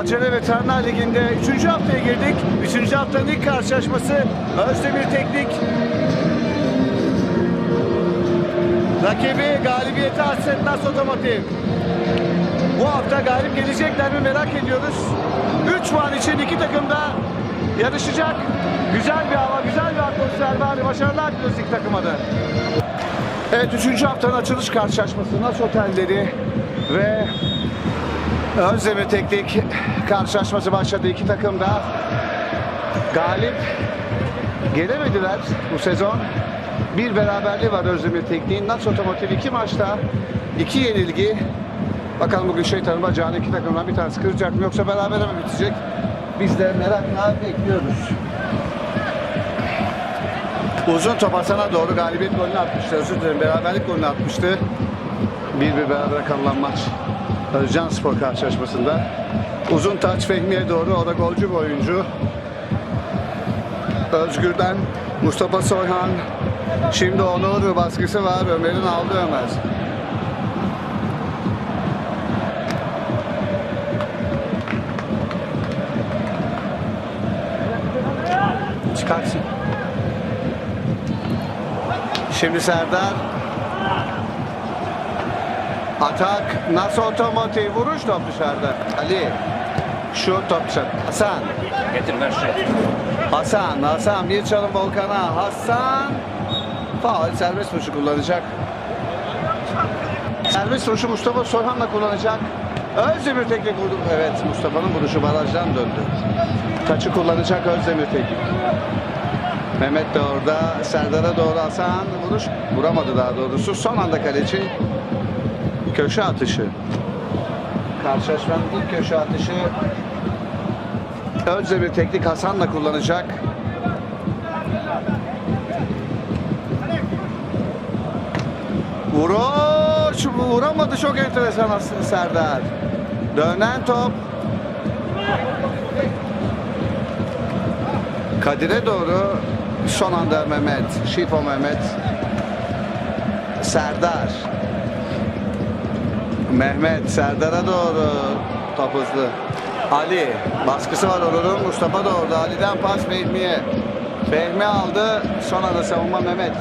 Acele Veteranlar Ligi'nde 3. haftaya girdik. 3. haftanın ilk karşılaşması Özdemir Teknik. Rakibi galibiyete hasretmez otomotiv. Bu hafta galip gelecekler mi merak ediyoruz. 3 puan için iki takım da yarışacak. Güzel bir hava, güzel bir atmosfer var. Başarılar diliyoruz iki takıma da. Evet 3. haftanın açılış karşılaşması Nas Otelleri ve Özdemir Teknik karşılaşması başladı. İki takım da galip gelemediler bu sezon. Bir beraberliği var Özdemir Teknik'in. Nas Otomotiv iki maçta iki yenilgi. Bakalım bugün şeytanın bacağını iki takımdan bir tanesi kıracak mı yoksa beraber mi bitecek? Biz de merakla bekliyoruz. Uzun top Hasan'a doğru galibiyet golünü atmıştı. Özür dilerim beraberlik golünü atmıştı. Bir bir beraber kalınan maç. Özcan Spor karşılaşmasında. Uzun taç Fehmi'ye doğru. O da golcü bir oyuncu. Özgür'den Mustafa Soyhan. Şimdi Onur baskısı var. Ömer'in aldı Ömer. Çıkarsın. Şimdi Serdar. Atak. Nasıl otomotiv? Vuruş top dışarıda. Ali. Şu top dışarı. Hasan. Getir ver şuraya. Hasan. Hasan. Bir çalım Volkan'a. Hasan. Faul. Serbest vuruşu kullanacak. Serbest vuruşu Mustafa Sorhan'la kullanacak. Özdemir Teknik vurdu. Evet Mustafa'nın vuruşu barajdan döndü. Taçı kullanacak Özdemir Teknik. Mehmet de orada. Serdar'a doğru Hasan vuruş. Vuramadı daha doğrusu. Son anda kaleci köşe atışı. Karşılaşmanın ilk köşe atışı Özdemir Teknik Hasan'la kullanacak. Vuruş vuramadı çok enteresan aslında Serdar. Dönen top. Kadir'e doğru son anda Mehmet. Şifo Mehmet. Serdar. Mehmet Serdar'a doğru top hızlı. Ali baskısı var Onur'un. Mustafa da orada. Ali'den pas Fehmi'ye. Fehmi aldı. Son anda savunma Mehmet.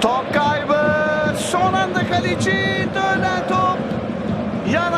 Top kaybı. Son anda kaleci. Dönen top. Yan.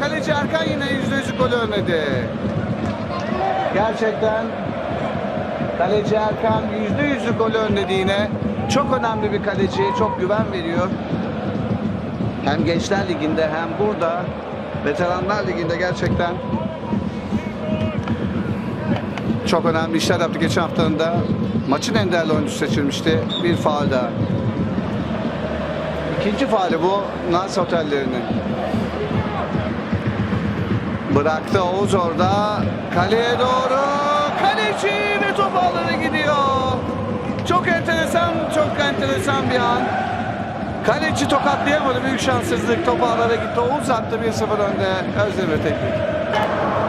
Kaleci Erkan yine yüzde yüzü golü önledi. Gerçekten kaleci Erkan yüzde yüzü golü önledi yine. Çok önemli bir kaleci. Çok güven veriyor. Hem Gençler Ligi'nde hem burada Veteranlar Ligi'nde gerçekten çok önemli işler yaptı. Geçen haftanın da maçın en değerli oyuncusu seçilmişti. Bir faal daha. İkinci faali bu Nans Otellerinin. Bıraktı Oğuz orada. Kaleye doğru. Kaleci ve top ağlara gidiyor. Çok enteresan, çok enteresan bir an. Kaleci tokatlayamadı. Büyük şanssızlık. Top ağlara gitti. Oğuz attı 1-0 önde. Özdemir Teknik.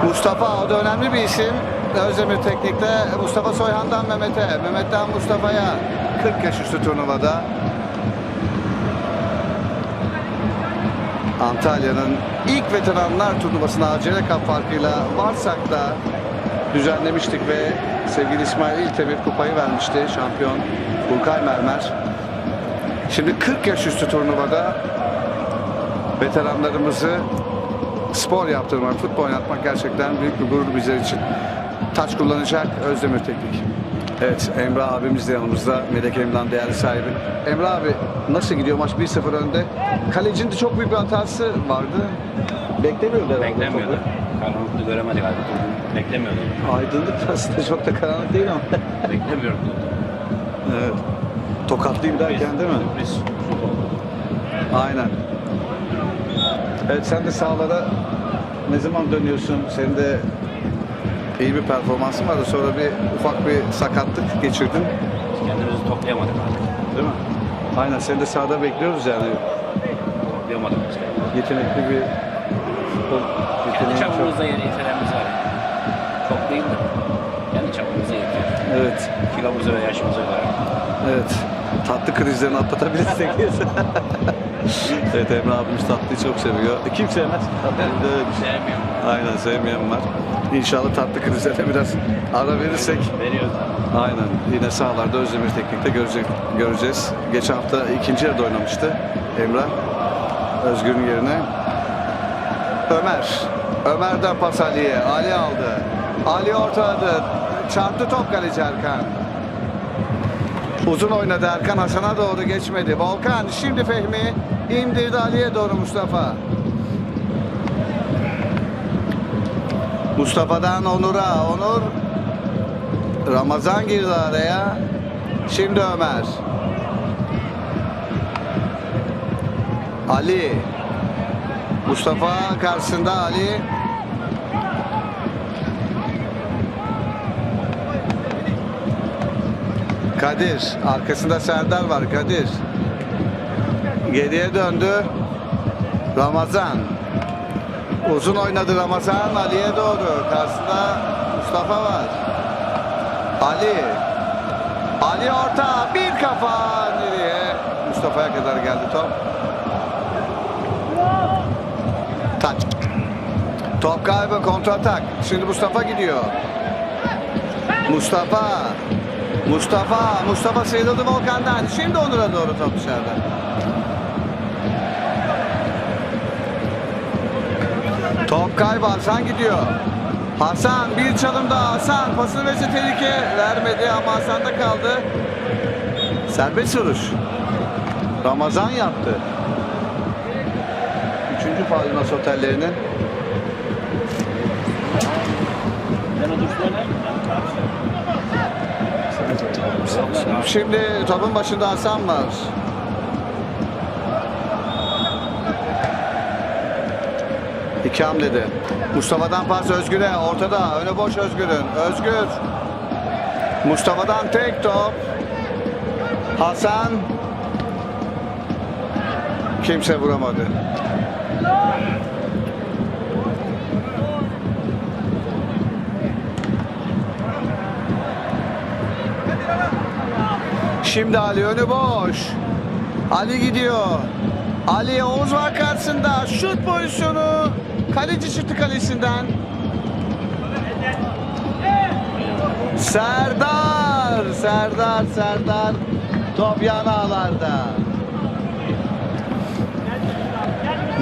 Mustafa o da önemli bir isim. Özdemir Teknik'te Mustafa Soyhan'dan Mehmet'e, Mehmet'ten Mustafa'ya 40 yaş üstü turnuvada. Antalya'nın ilk veteranlar turnuvasına Acele Cup farkıyla Varsak'ta düzenlemiştik ve sevgili İsmail İltemir kupayı vermişti şampiyon Burkay Mermer. Şimdi 40 yaş üstü turnuvada veteranlarımızı spor yaptırmak, futbol oynatmak gerçekten büyük bir gurur bizler için. Taç kullanacak Özdemir Teknik. Evet Emrah abimiz de yanımızda. Melek Emrah'ın değerli sahibi. Emrah abi nasıl gidiyor maç 1-0 önde? Kalecinin de çok büyük bir hatası vardı. Beklemiyordu herhalde. Beklemiyordu. topu. Karanlıkta göremedik abi. Beklemiyordu. Aydınlık aslında çok da karanlık değil ama. Beklemiyorum. evet. Tokatlayayım derken değil mi? Aynen. Evet sen de sahalara ne zaman dönüyorsun? Senin de iyi bir performansın vardı. Sonra bir ufak bir sakatlık geçirdin. Kendimizi toplayamadık artık. Değil mi? Aynen seni de sahada bekliyoruz yani. Toplayamadık. Yetenekli bir futbol Kendi yeteneği çok. çapımızda yeni yeteneğimiz var. Çok değil de. Kendi çapımıza yetiyor. Evet. Kilomuza ve yaşımıza göre. Evet. Tatlı krizlerini atlatabilirsek. evet Emre abimiz tatlıyı çok seviyor. Kim sevmez? Bir şey. Sevmiyorum. Aynen sevmeyen var. İnşallah tatlı krizlere biraz ara verirsek. Veriyoruz. Aynen. Yine sahalarda Özdemir Teknik'te görecek, göreceğiz. Geçen hafta ikinci yarıda oynamıştı Emrah. Özgür'ün yerine. Ömer. Ömer'den pas Ali'ye. Ali aldı. Ali ortaladı. Çarptı top kaleci Erkan. Uzun oynadı Erkan Hasan'a doğru geçmedi. Volkan şimdi Fehmi indirdi Ali'ye doğru Mustafa. Mustafa'dan Onur'a. Onur Ramazan girdi araya. Şimdi Ömer. Ali. Mustafa karşısında Ali. Kadir. Arkasında Serdar var. Kadir. Geriye döndü. Ramazan. Uzun oynadı Ramazan Ali'ye doğru. Karşısında Mustafa var. Ali. Ali orta. Bir kafa nereye? Mustafa'ya kadar geldi top. Taç. Top kaybı kontratak. Şimdi Mustafa gidiyor. Mustafa. Mustafa. Mustafa sıyrıldı Volkan'dan. Şimdi Onur'a doğru top dışarıda. Top kaybı Hasan gidiyor. Hasan bir çalım daha Hasan pasını verse tehlike vermedi ama Hasan'da kaldı. Serbest vuruş. Ramazan yaptı. Üçüncü faul Nas otellerinin. Ben Şimdi topun başında Hasan var. İki hamlede. Mustafa'dan pas Özgür'e. Ortada. Öne boş Özgür'ün. Özgür. Mustafa'dan tek top. Hasan. Kimse vuramadı. Şimdi Ali önü boş. Ali gidiyor. Ali Oğuz var karşısında. Şut pozisyonu. Kaleci çıktı kalesinden. Serdar. Serdar. Serdar. Top yan ağlarda.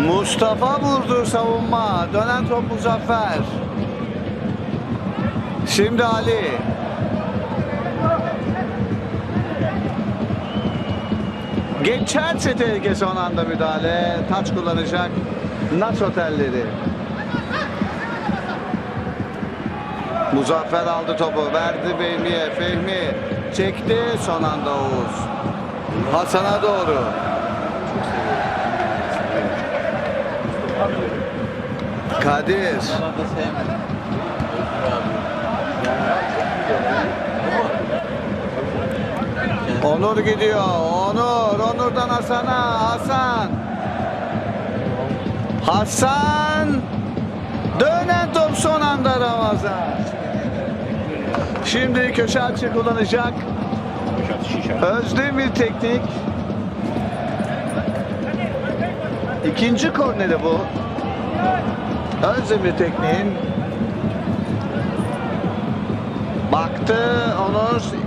Mustafa vurdu savunma. Dönen top Muzaffer. Şimdi Ali. Geçerse tehlike son anda müdahale. Taç kullanacak. Nas otelleri. Muzaffer aldı topu. Verdi Fehmi'ye. Fehmi çekti. Son anda Oğuz. Hasan'a doğru. Kadir. Onur gidiyor. Onur. Onur'dan Hasan'a. Hasan. Hasan. Dönen top son anda Ramazan. Şimdi köşe açı kullanacak. Özdemir teknik. İkinci korneri bu. Özdemir tekniğin. Baktı Onur.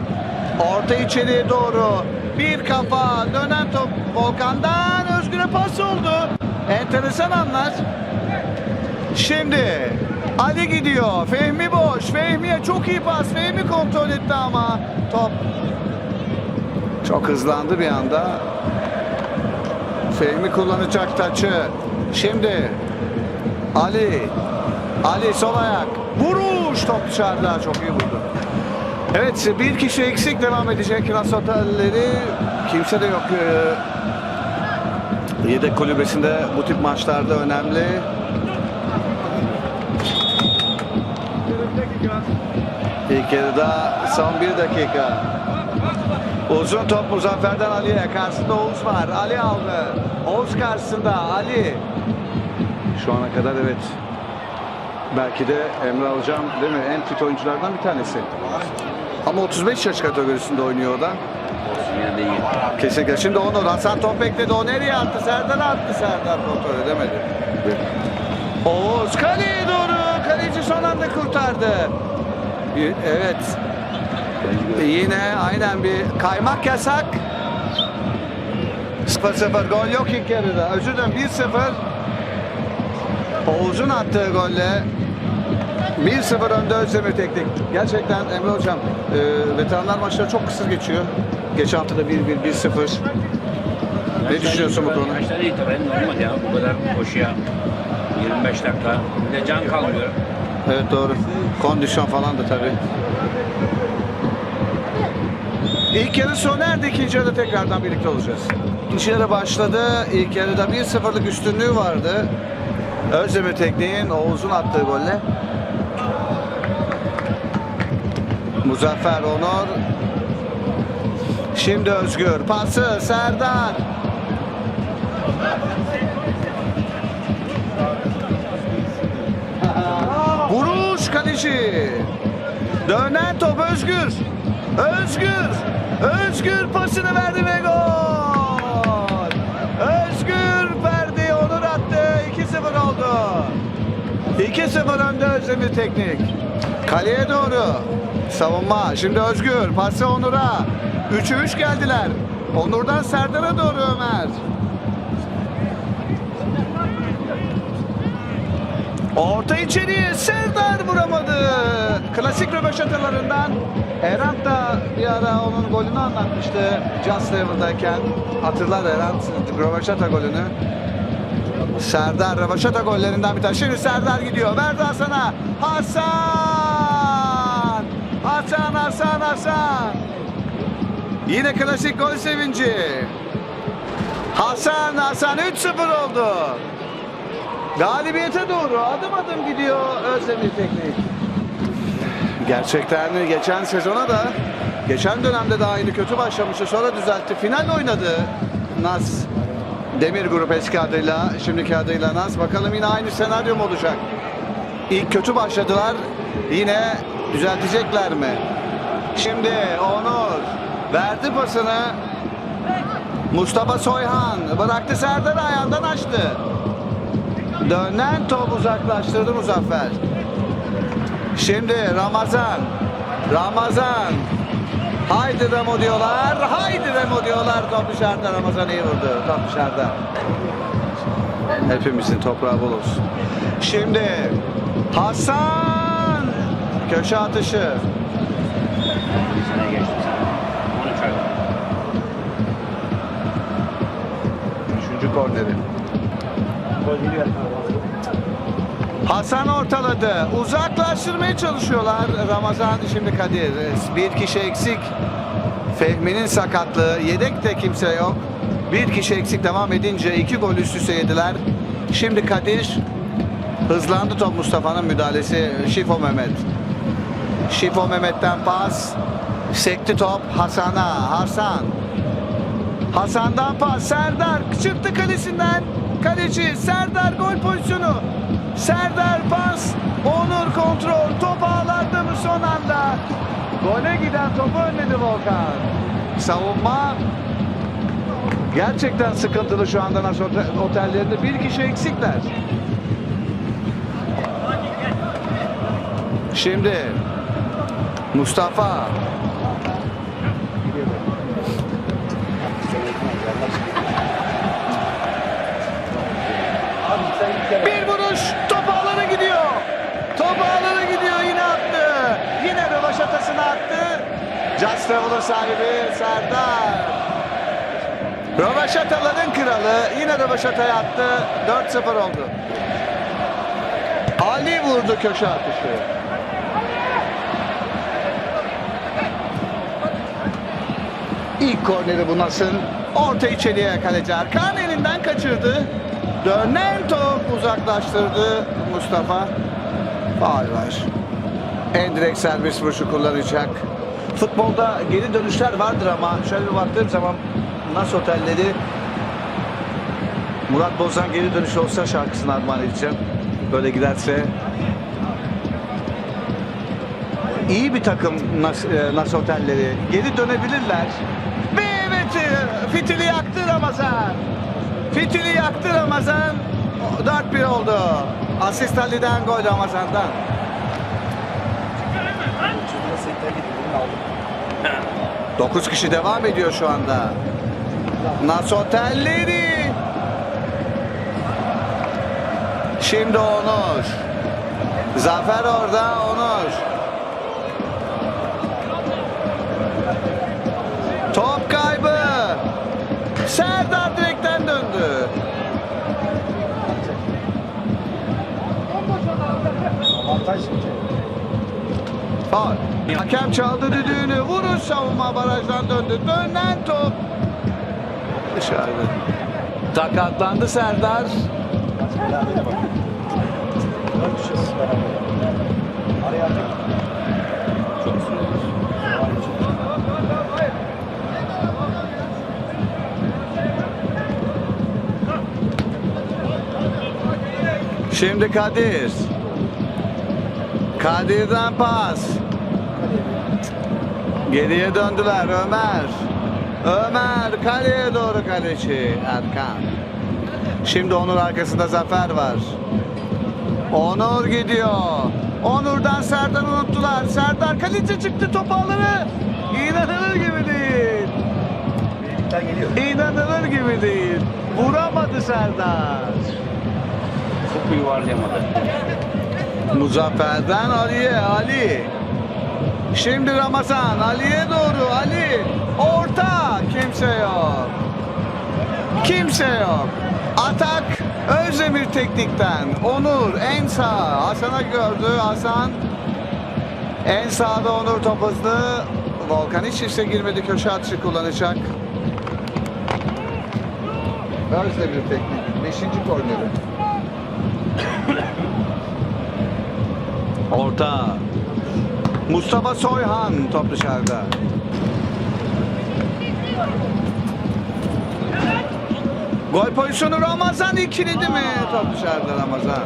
Orta içeriye doğru. Bir kafa. Dönen top Volkan'dan. Özgür'e pas oldu. Enteresan anlar. Şimdi Ali gidiyor. Fehmi boş. Fehmi'ye çok iyi pas. Fehmi kontrol etti ama top çok hızlandı bir anda. Fehmi kullanacak taçı. Şimdi Ali. Ali sol ayak. Vuruş top dışarıda. Çok iyi vurdu. Evet bir kişi eksik devam edecek Ras Otelleri. Kimse de yok. Ee, Yedek kulübesinde bu tip maçlarda önemli. İlk yarıda son bir dakika. Uzun top Muzaffer'den Ali'ye. Karşısında Oğuz var. Ali aldı. Oğuz karşısında Ali. Şu ana kadar evet. Belki de Emre Alcan değil mi? En fit oyunculardan bir tanesi. Ama 35 yaş kategorisinde oynuyor o da. Olsun yani. de iyi. Kesinlikle. Şimdi Onur. Hasan top bekledi. O nereye attı? Serdar'a attı Serdar kontrol edemedi. Oğuz kaleye doğru. Kaleci son anda kurtardı. Evet. Yine aynen bir kaymak yasak. 0-0 gol yok ilk yarıda. Özür dilerim 1-0. Oğuz'un attığı golle 1-0 önde Özdemir Teknik. Gerçekten Emre Hocam e, veteranlar maçları çok kısır geçiyor. Geçen hafta da 1-1, 1-0. Ne düşünüyorsun bu konuda? Maçlar iyi tabii. Normal ya. Bu kadar koşuya 25 dakika. Bir de can kalmıyor. Evet doğru. Kondisyon falan da tabii. İlk yarı sona erdi. ikinci yarıda tekrardan birlikte olacağız. İkinci yarı başladı. İlk yarıda 1-0'lık üstünlüğü vardı. Özdemir Teknik'in Oğuz'un attığı golle. Muzaffer Onur. Şimdi Özgür. Pası Serdar. Vuruş kaleci. Dönen top Özgür. Özgür. Özgür pasını verdi ve gol. Özgür verdi. Onur attı. 2-0 oldu. 2-0 önde Özdemir Teknik. Kaleye doğru. Savunma. Şimdi Özgür. Pası Onur'a. 3'e 3 geldiler. Onur'dan Serdar'a doğru Ömer. Orta içeriye Serdar vuramadı. Klasik röveşatalarından Erant da bir ara onun golünü anlatmıştı. Just Level'dayken. Hatırlar Erant röveşata golünü. Serdar röveşata gollerinden bir tane. Şimdi Serdar gidiyor. Verdi Hasan'a. Hasan! Hasan, Hasan, Hasan. Yine klasik gol sevinci. Hasan, Hasan 3-0 oldu. Galibiyete doğru adım adım gidiyor Özdemir Teknik. Gerçekten geçen sezona da geçen dönemde de aynı kötü başlamıştı. Sonra düzeltti. Final oynadı Naz. Demir Grup eski adıyla, şimdiki adıyla Naz. Bakalım yine aynı senaryo mu olacak? İlk kötü başladılar. Yine düzeltecekler mi? Şimdi Onur verdi pasını. Mustafa Soyhan bıraktı Serdar ayağından açtı. Dönen top uzaklaştırdı Muzaffer. Şimdi Ramazan. Ramazan. Haydi Remo diyorlar. Haydi Remo diyorlar. Top dışarıda. Ramazan iyi vurdu. Top dışarıda. Hepimizin toprağı bol. Şimdi Hasan. Köşe atışı. Bir sene geçti sen. 13 ay. Üçüncü korneri. Hasan ortaladı. Uzaklaştırmaya çalışıyorlar. Ramazan şimdi Kadir. Bir kişi eksik. Fehmi'nin sakatlığı. Yedek de kimse yok. Bir kişi eksik devam edince iki gol üst üste yediler. Şimdi Kadir hızlandı top Mustafa'nın müdahalesi. Şifo Mehmet. Şifo Mehmet'ten pas. Sekti top Hasan'a. Hasan. Hasan'dan pas. Serdar çıktı kalesinden. Kaleci Serdar gol pozisyonu. Serdar pas. Onur kontrol. Top ağlarda mı son anda? Gole giden topu önledi Volkan. Savunma gerçekten sıkıntılı şu anda Nas otel- otellerinde. Bir kişi eksikler. Şimdi Mustafa Bir vuruş top ağlara gidiyor. Top ağlara gidiyor yine attı. Yine rövaşatasını attı. Just sahibi Serdar. Rövaşataların kralı yine rövaşataya attı. 4-0 oldu. Ali vurdu köşe atışı. İlk korneri bu Nas'ın. Orta içeriye kaleci Erkan elinden kaçırdı. Dönen top uzaklaştırdı Mustafa. Faul var. En direkt servis vuruşu kullanacak. Futbolda geri dönüşler vardır ama şöyle bir baktığım zaman Nas otelleri Murat Bozan geri dönüş olsa şarkısını armağan edeceğim. Böyle giderse iyi bir takım Nas, e, Nas otelleri. Geri dönebilirler. Ve evet Fitili yaktı Ramazan. Fitili yaktı Ramazan. 4-1 oldu. Asist Ali'den gol Ramazan'dan. Dokuz kişi devam ediyor şu anda. Nasotelleri. Şimdi Onur. Zafer orada Onur. Hakem çaldı düdüğünü. Vuruş savunma barajdan döndü. Dönen top. Dışarıda. Sakatlandı Serdar. Şimdi Kadir. Kadir'den pas. Geriye döndüler Ömer. Ömer kaleye doğru kaleci Erkan. Şimdi Onur arkasında Zafer var. Onur gidiyor. Onur'dan Serdar'ı unuttular. Serdar kaleci çıktı top ağları. İnanılır gibi değil. İnanılır gibi değil. Vuramadı Serdar. Çok yuvarlayamadı. Muzaffer'den Ali'ye Ali. Şimdi Ramazan Ali'ye doğru Ali. Orta kimse yok. Kimse yok. Atak Özdemir teknikten. Onur en sağ. Hasan'a gördü. Hasan en sağda Onur top hızlı. Volkan hiç işe girmedi. Köşe atışı kullanacak. Özdemir teknik. Beşinci korneri. Orta. Mustafa Soyhan top dışarıda. Gol pozisyonu Ramazan ikilidi mi? Top dışarıda Ramazan.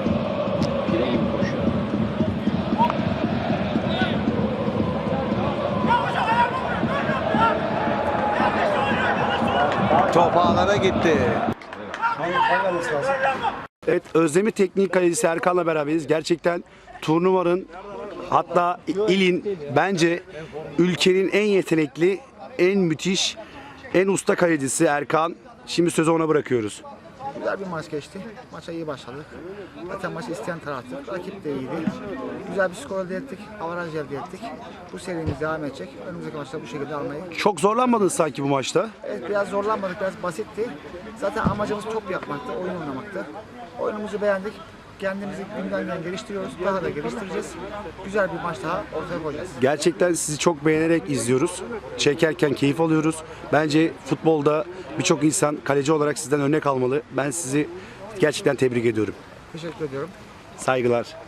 Top ağlara gitti. Evet Özdemir Teknik Kalecisi Erkan'la beraberiz. Gerçekten turnuvanın hatta ilin bence ülkenin en yetenekli, en müthiş, en usta kalecisi Erkan. Şimdi sözü ona bırakıyoruz. Güzel bir maç geçti. Maça iyi başladık. Zaten maçı isteyen taraftık. Rakip de iyiydi. Güzel bir skor elde ettik. Avaraj elde ettik. Bu serimiz devam edecek. Önümüzdeki maçta bu şekilde almayı. Çok zorlanmadın sanki bu maçta. Evet biraz zorlanmadık. Biraz basitti. Zaten amacımız top yapmaktı. Oyun oynamaktı. Oyunumuzu beğendik. Kendimizi günden güne geliştiriyoruz. Daha da geliştireceğiz. Güzel bir maç daha ortaya koyacağız. Gerçekten sizi çok beğenerek izliyoruz. Çekerken keyif alıyoruz. Bence futbolda birçok insan kaleci olarak sizden örnek almalı. Ben sizi gerçekten tebrik ediyorum. Teşekkür ediyorum. Saygılar.